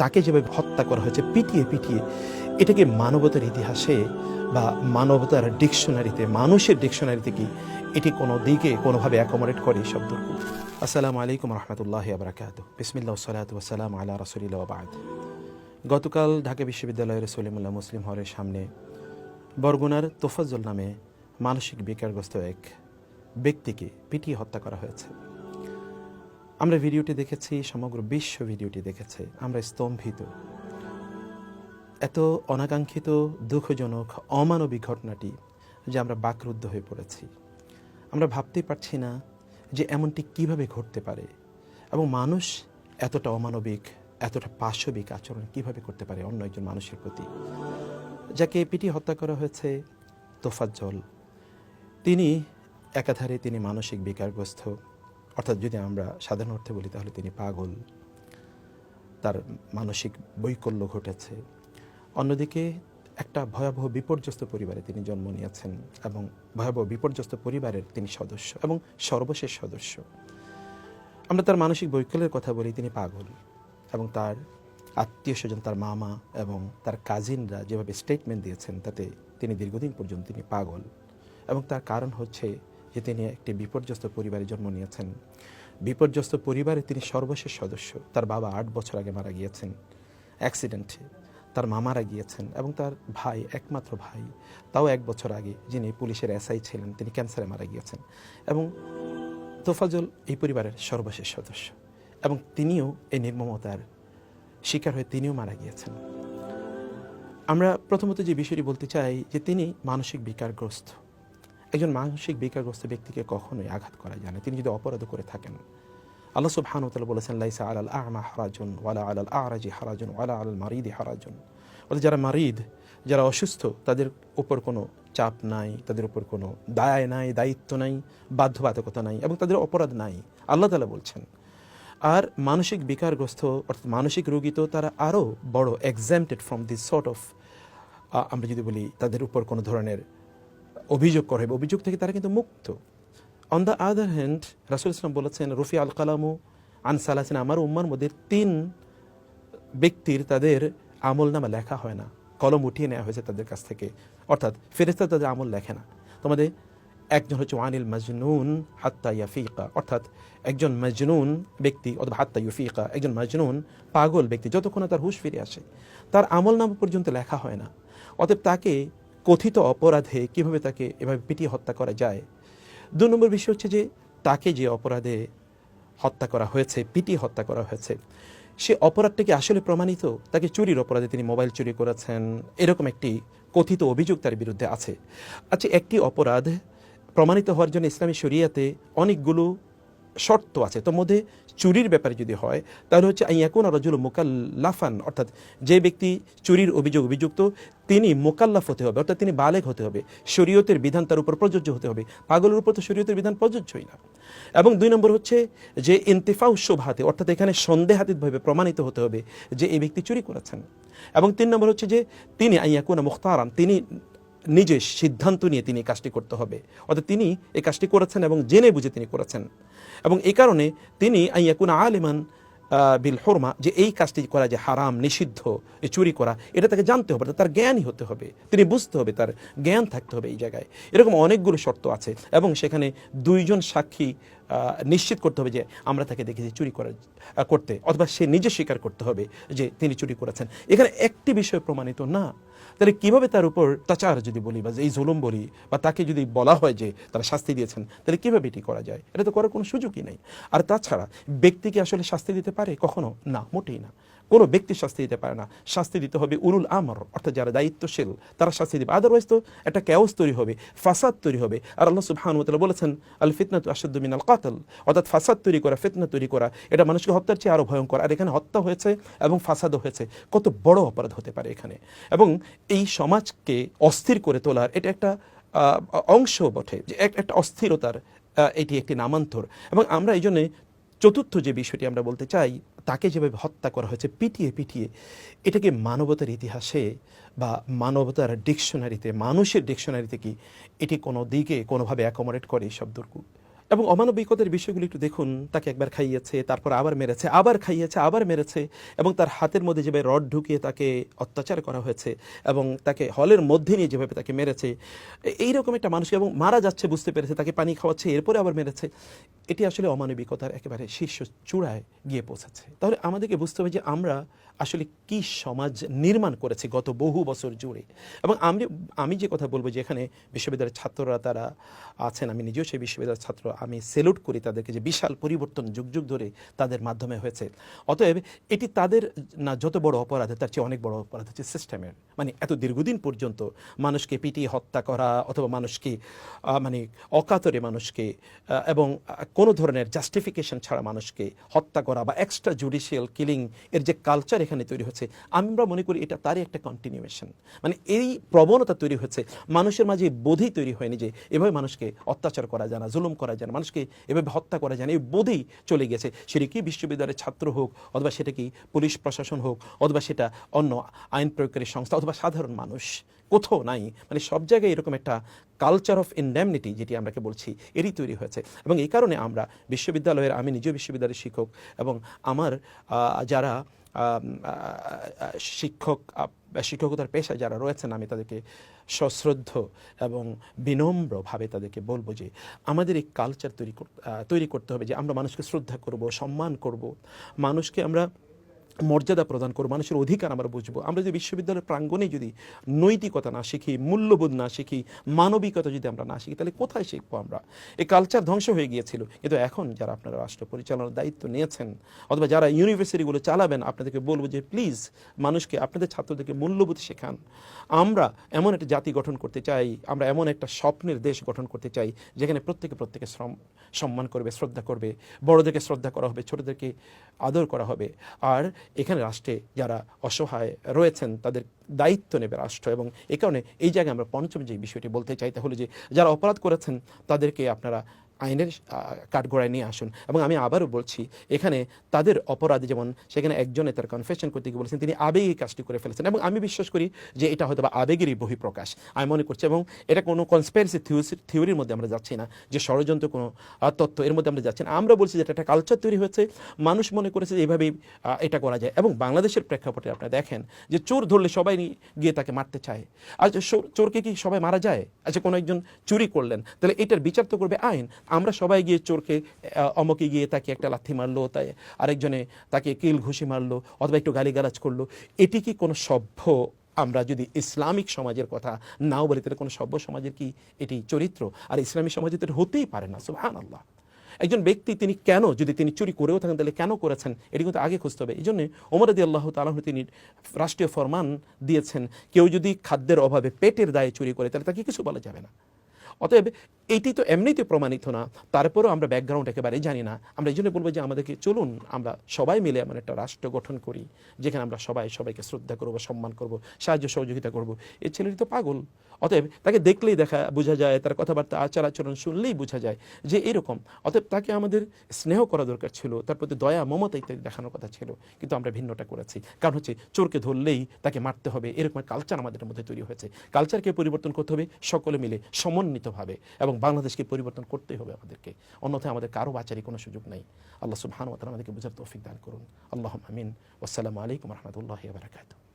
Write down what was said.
তাকে যেভাবে হত্যা করা হয়েছে, পিটিয়ে পিটিয়ে, এটাকে মানবতার ইতিহাসে বা মানবতার ডিকশনারিতে, মানুষের ডিকশনারিতে কি এটি কোনো দিকে কোনোভাবে অ্যাকোমোডেট করে এই শব্দটুকু আসসালামু আলাইকুম রহমতুল্লাহ আবরাকাত বিসমিল্লা সালাত ওসালাম আল্লাহ রসুলিল্লা বাদ। গতকাল ঢাকা বিশ্ববিদ্যালয়ের সলিমুল্লাহ মুসলিম হলের সামনে বরগুনার তোফাজ্জল নামে মানসিক বিকারগ্রস্ত এক ব্যক্তিকে পিটিয়ে হত্যা করা হয়েছে। আমরা ভিডিওটি দেখেছি, সমগ্র বিশ্ব ভিডিওটি দেখেছে। আমরা স্তম্ভিত। এত অনাকাঙ্ক্ষিত, দুঃখজনক, অমানবিক ঘটনাটি যে আমরা বাকরুদ্ধ হয়ে পড়েছি। আমরা ভাবতে পারছি না যে এমনটি কীভাবে ঘটতে পারে এবং মানুষ এতটা অমানবিক, এতটা পাশবিক আচরণ কীভাবে করতে পারে অন্য একজন মানুষের প্রতি। যাকে পিটি হত্যা করা হয়েছে, তোফাজ্জল। তিনি একাধারে তিনি মানসিক বিকারগ্রস্ত। অর্থাৎ যদি আমরা সাধারণ অর্থে বলি, তাহলে তিনি পাগল। তার মানসিক বৈকল্য ঘটেছে। অন্যদিকে একটা ভয়াবহ বিপর্যস্ত পরিবারে তিনি জন্ম নিয়েছেন এবং ভয়াবহ বিপর্যস্ত পরিবারের তিনি সদস্য এবং সর্বশেষ সদস্য। আমরা তার মানসিক বৈকল্যের কথা বলি, তিনি পাগল এবং তার আত্মীয় স্বজন, তার মামা এবং তার কাজিনরা যেভাবে স্টেটমেন্ট দিয়েছেন, তাতে তিনি দীর্ঘদিন পর্যন্ত তিনি পাগল এবং তার কারণ হচ্ছে যে তিনি একটি বিপর্যস্ত পরিবারে জন্ম নিয়েছেন। বিপর্যস্ত পরিবারে তিনি সর্বশেষ সদস্য। তার বাবা আট বছর আগে মারা গিয়েছেন। অ্যাক্সিডেন্টে। তার মা মারা গিয়েছেন এবং তার ভাই, একমাত্র ভাই, তাও এক বছর আগে যিনি পুলিশের এসআই ছিলেন, তিনি ক্যান্সারে মারা গিয়েছেন এবং তোফাজল এই পরিবারের সর্বশেষ সদস্য এবং তিনিও এই নির্মমতার শিকার হয়ে তিনিও মারা গিয়েছেন। আমরা প্রথমত যে বিষয়টি বলতে চাই যে তিনি মানসিক বিকারগ্রস্ত। একজন মানসিক বিকারগ্রস্ত ব্যক্তিকে কখনোই আঘাত করা যায় না। তিনি যদি অপরাধ করে থাকেন, আল্লাহ তাআলা বলেছেন, লাইসা আলাল আ'মা হারাজন ওয়ালা আলাল আ'রাজি হারাজন ওয়ালা আলাল মারিদি হারাজন। অর্থাৎ যারা মারিদ, যারা অসুস্থ, তাদের উপর কোনো চাপ নাই, তাদের উপর কোনো দায় নাই, দায়িত্ব নাই, বাধ্যবাধকতা নাই এবং তাদের অপরাধ নাই। আল্লাহ তালা বলছেন, আর মানসিক বিকারগ্রস্ত অর্থাৎ মানসিক রোগী তো তারা আরও বড় exempted from this sort of আমরা যদি বলি, তাদের উপর কোনো ধরনের অভিযোগ করা হবে। অভিযোগ থেকে তারা কিন্তু মুক্ত। অন দ্য আদার হ্যান্ড রাসুল ইসলাম বলেছেন রফি আল কালামু আন সালাসিন আমার উম্মার মধ্যে তিন ব্যক্তির তাদের আমল নামা লেখা হয় না। কলম উঠিয়ে নেওয়া হয়েছে তাদের কাছ থেকে। অর্থাৎ ফেরেস্তা তাদের আমল লেখে না। তোমাদের একজন হচ্ছে ওয়ানিল মাজনুন হাত্তা ইয়াফিকা। অর্থাৎ একজন মজনুন ব্যক্তি অথবা হাত্তা ইউফিকা, একজন মজনুন পাগল ব্যক্তি, যতক্ষণ তার হুশ ফিরে আসে, তার আমল নাম পর্যন্ত লেখা হয় না। অতএব তাকে কথিত অপরাধে কীভাবে তাকে এভাবে পিটিয়ে হত্যা করা যায়? দু নম্বর বিষয় হচ্ছে যে, তাকে যে অপরাধে হত্যা করা হয়েছে, পিটিয়ে হত্যা করা হয়েছে, সে অপরাধটাকে আসলে প্রমাণিত? তাকে চুরির অপরাধে তিনি মোবাইল চুরি করেছেন, এরকম একটি কথিত অভিযোগ তার বিরুদ্ধে আছে। আচ্ছা একটি অপরাধ প্রমাণিত হওয়ার জন্য ইসলামী শরিয়াতে অনেকগুলো শর্ত আছে। তোর মধ্যে চুরির ব্যাপারে যদি হয়, তাহলে হচ্ছে আইয়াকুন রজুল মোকাল্লাফান, অর্থাৎ যে ব্যক্তি চুরির অভিযোগ অভিযুক্ত, তিনি মোকাল্লাফ হতে হবে, অর্থাৎ তিনি বালেক হতে হবে। শরীয়তের বিধান তার উপর প্রযোজ্য হতে হবে। পাগলের উপর তো শরীয়তের বিধান প্রযোজ্যই না। এবং দুই নম্বর হচ্ছে যে ইন্তেফা উৎসবহাতে অর্থাৎ এখানে সন্দেহাতীতভাবে প্রমাণিত হতে হবে যে এই ব্যক্তি চুরি করেছেন। এবং তিন নম্বর হচ্ছে যে তিনি আইয়াকুনা মুখতারান তিনি নিজে সিদ্ধান্ত নিয়ে তিনি কাজটি করতে হবে। অর্থাৎ তিনি এই কাজটি করেছেন এবং জেনে বুঝে তিনি করেছেন। এবং এই কারণে তিনি আইয়াকুন আলিমান বিল হরমা যে এই কাজটি করা যে হারাম, নিষিদ্ধ এই চুরি করা, এটা তাকে জানতে হবে তার জ্ঞানই হতে হবে। তিনি বুঝতে হবে তার জ্ঞান থাকতে হবে এই জায়গায়। এরকম অনেকগুলো শর্ত আছে এবং সেখানে দুইজন সাক্ষী নিশ্চিত করতে হবে যে আমরা তাকে দেখেছি চুরি করার করতে, অথবা সে নিজে স্বীকার করতে হবে যে তিনি চুরি করেছেন। এখানে একটি বিষয় প্রমাণিত না। তাহলে কীভাবে তার উপর তাচার যদি বলি বা এই জুলুম বলি বা তাকে যদি বলা হয় যে তারা শাস্তি দিয়েছেন, তাহলে কীভাবে এটি করা যায়? এটা তো করার কোনো সুযোগই নেই। আর তাছাড়া ব্যক্তিকে আসলে শাস্তি দিতে পারে? কখনো? না, মোটেই না। কোনো ব্যক্তি শাস্তি দিতে পারে না। শাস্তি দিতে হবে উরুল আমর, অর্থাৎ যারা দায়িত্বশীল, তারা শাস্তি দেবে। আদারওয়াইজ তো একটা ক্যাওস তৈরি হবে, ফাসাদ তৈরি হবে। আর আল্লাহ তাআলা বলেছেন আল ফিতনাত আশাদ্দু মিনাল কাতল। অর্থাৎ ফাসাদ তৈরি করা, ফিতনা তৈরি করা, এটা মানুষকে হত্যার চেয়ে আরও ভয়ঙ্কর। আর এখানে হত্যা হয়েছে এবং ফাসাদও হয়েছে। কত বড় অপরাধ হতে পারে এখানে। এবং এই সমাজকে অস্থির করে তোলার এটা একটা অংশ বটে, যে এক- একটা অস্থিরতার এটি একটি নামান্তর। এবং আমরা এই জন্যে চতুর্থ যে বিষয়টি আমরা বলতে চাই তাকে যেভাবে হত্যা করা হয়েছে, পিটিয়ে পিটিয়ে, এটাকে মানবতার ইতিহাসে বা মানবতার ডিকশনারিতে, মানুষের ডিকশনারিতে কি এটি কোনো দিকে কোনোভাবে অ্যাকোমোডেট করে এই শব্দটুকু এবং অমানবিকতার বিষয়গুলি একটু দেখুন। তাকে একবার খাইয়েছে, তারপর আবার মেরেছে, আবার খাইয়েছে, আবার মেরেছে এবং তার হাতের মধ্যে যেভাবে রড ঢুকিয়ে তাকে অত্যাচার করা হয়েছে এবং তাকে হলের মধ্যে নিয়ে যেভাবে তাকে মেরেছে এইরকম একটা মানুষ এবং মারা যাচ্ছে বুঝতে পেরেছে, তাকে পানি খাওয়াচ্ছে, এরপরে আবার মেরেছে। এটি আসলে অমানবিকতার একেবারে শীর্ষ চূড়ায় গিয়ে পৌঁছেছে। তাহলে আমাদেরকে বুঝতে হবে যে আমরা আসলে কি সমাজ নির্মাণ করেছি গত বহু বছর জুড়ে। এবং আমি আমি যে কথা বলব যে এখানে বিশ্ববিদ্যালয়ের ছাত্ররা তারা আছেন, আমি নিজেও সেই বিশ্ববিদ্যালয়ের ছাত্র আমি সেলুট করি তাদেরকে যে বিশাল পরিবর্তন যুগ যুগ ধরে তাদের মাধ্যমে হয়েছে। অতএব এটি তাদের না যত বড় অপরাধ, তার চেয়ে অনেক বড় অপরাধ হচ্ছে সিস্টেমের মানে এত দীর্ঘদিন পর্যন্ত মানুষকে পিটিয়ে হত্যা করা অথবা মানুষকে মানে অকাতরে মানুষকে এবং কোনো ধরনের জাস্টিফিকেশন ছাড়া মানুষকে হত্যা করা বা এক্সট্রা জুডিশিয়াল কিলিং এর যে কালচার এখানে তৈরি হচ্ছে, আমরা মনে করি এটা তারই একটা কন্টিনিউয়েশন মানে এই প্রবণতা তৈরি হচ্ছে, মানুষের মাঝে বোধই তৈরি হয়নি যে এভাবে মানুষকে অত্যাচার করা যায় না, জুলুম করা যায় না মানুষকে এভাবে হত্যা করা যায় না, এই বোধেই চলে গেছে। সেটি কি বিশ্ববিদ্যালয়ের ছাত্র হোক, অথবা সেটা কি পুলিশ প্রশাসন হোক, অথবা সেটা অন্য আইন প্রয়োগকারী সংস্থা, অথবা সাধারণ মানুষ, কোথাও নাই। মানে সব জায়গায় এরকম একটা কালচার অফ ইনডেমনিটি যেটি আমরাকে বলছি, এরই তৈরি হয়েছে। এবং এই কারণে আমরা বিশ্ববিদ্যালয়ের, আমি নিজেও বিশ্ববিদ্যালয়ের শিক্ষক এবং আমার যারা শিক্ষক শিক্ষকতার পেশায় যারা রয়েছেন, আমি তাদেরকে সশ্রদ্ধ এবং বিনম্রভাবে তাদেরকে বলব যে আমাদের এই কালচার তৈরি তৈরি করতে হবে যে আমরা মানুষকে শ্রদ্ধা করব, সম্মান করব। মানুষকে আমরা মর্যাদা প্রদান করব, মানুষের অধিকার আমরা বুঝব। আমরা যদি বিশ্ববিদ্যালয়ের প্রাঙ্গণে যদি নৈতিকতা না শিখি, মূল্যবোধ না শিখি, মানবিকতা যদি আমরা না শিখি, তাহলে কোথায় শিখব আমরা? এই কালচার ধ্বংস হয়ে গিয়েছিল। কিন্তু এখন যারা আপনারা রাষ্ট্র পরিচালনার দায়িত্ব নিয়েছেন, অথবা যারা ইউনিভার্সিটিগুলো চালাবেন, আপনাদেরকে বলব যে, প্লিজ, মানুষকে, আপনাদের ছাত্রদেরকে মূল্যবোধ শেখান। আমরা এমন একটা জাতি গঠন করতে চাই, আমরা এমন একটা স্বপ্নের দেশ গঠন করতে চাই, যেখানে প্রত্যেকে প্রত্যেকে শ্রম, সম্মান করবে, শ্রদ্ধা করবে। বড়দেরকে শ্রদ্ধা করা হবে, ছোটদেরকে আদর করা হবে। আর এখানে রাষ্ট্রে যারা অসহায় রয়েছেন, তাদের দায়িত্ব নেবে রাষ্ট্র এবং এই কারণে এই জায়গায় আমরা পঞ্চম যে বিষয়টি বলতে চাই তাহলে যে যারা অপরাধ করেছেন, তাদেরকে আপনারা আইনের কাঠগড়ায় নিয়ে আসুন। এবং আমি আবারও বলছি, এখানে তাদের অপরাধ যেমন, সেখানে একজনে তার কনফেশন করতে গিয়ে বলেছেন, তিনি আবেগী কাজটি করে ফেলেছেন। এবং আমি বিশ্বাস করি যে এটা হয়তো বা আবেগেরই বহিঃপ্রকাশ। আমি মনে করছি, এবং এটা কোনো কনস্পেরেসি থিওরির মধ্যে আমরা যাচ্ছি না, যে ষড়যন্ত্র কোনো তত্ত্ব এর মধ্যে আমরা যাচ্ছি না। আমরা বলছি যে এটা একটা কালচার তৈরি হয়েছে, মানুষ মনে করেছে যে এইভাবেই এটা করা যায়। এবং বাংলাদেশের প্রেক্ষাপটে আপনারা দেখেন যে চোর ধরলে সবাই গিয়ে তাকে মারতে চায়। আর চোরকে কি সবাই মারা যায়? আচ্ছা কোনো একজন চুরি করলেন, তাহলে এটার বিচার তো করবে আইন। আমরা সবাই গিয়ে চোরকে অমকে গিয়ে তাকে একটা লাথি মারলো, তাই আরেকজনে তাকে কিল ঘুষি মারলো, অথবা একটু গালিগালাজ করল। এটি কি কোনো সভ্য, আমরা যদি ইসলামিক সমাজের কথা নাও বলি, তাহলে কোনো সভ্য সমাজের কি এটি চরিত্র? আর ইসলামী সমাজে তো হতেই পারে না সুহান আল্লাহ একজন ব্যক্তি তিনি কেন, যদি তিনি চুরি করেও থাকেন, তাহলে কেন করেছেন? এটি কিন্তু আগে খুঁজতে হবে। এই জন্য ওমরাদি আল্লাহ তালাহ তিনি রাষ্ট্রীয় ফরমান দিয়েছেন, কেউ যদি খাদ্যের অভাবে পেটের দায়ে চুরি করে, তাহলে তাকে কিছু বলা যাবে না। অতএব এইটি তো এমনিতে প্রমাণিত না। তারপরেও আমরা ব্যাকগ্রাউন্ড একেবারে জানি না। আমরা এই জন্য বলব যে আমাদেরকে চলুন, আমরা সবাই মিলে এমন একটা রাষ্ট্র গঠন করি, যেখানে আমরা সবাই সবাইকে শ্রদ্ধা করব, সম্মান করব, সাহায্য সহযোগিতা করব। এই ছেলেটি তো পাগল। অতএব তাকে দেখলেই দেখা, বোঝা যায়, তার কথাবার্তা, আচার আচরণ শুনলেই বোঝা যায় যে এরকম। অতএব তাকে আমাদের স্নেহ করা দরকার ছিল, তার প্রতি দয়া, মমতা ইত্যাদি দেখানোর কথা ছিল, কিন্তু আমরা ভিন্নটা করেছি। কারণ হচ্ছে চোরকে ধরলেই তাকে মারতে হবে, এরকম কালচার আমাদের মধ্যে তৈরি হয়েছে। কালচারকে পরিবর্তন করতে হবে, সকলে মিলে, সমন্বিতভাবে। এবং বাংলাদেশকে পরিবর্তন করতেই হবে আমাদেরকে। অন্যথায় আমাদের কারও বাচারই কোনো সুযোগ নেই। আল্লাহ সুবহান আমাদেরকে বুঝার তৌফিক দান করুন। আল্লাহ আমিন। ওসালামু আলাইকুম রহমতুল্লাহ বারকাতুহ।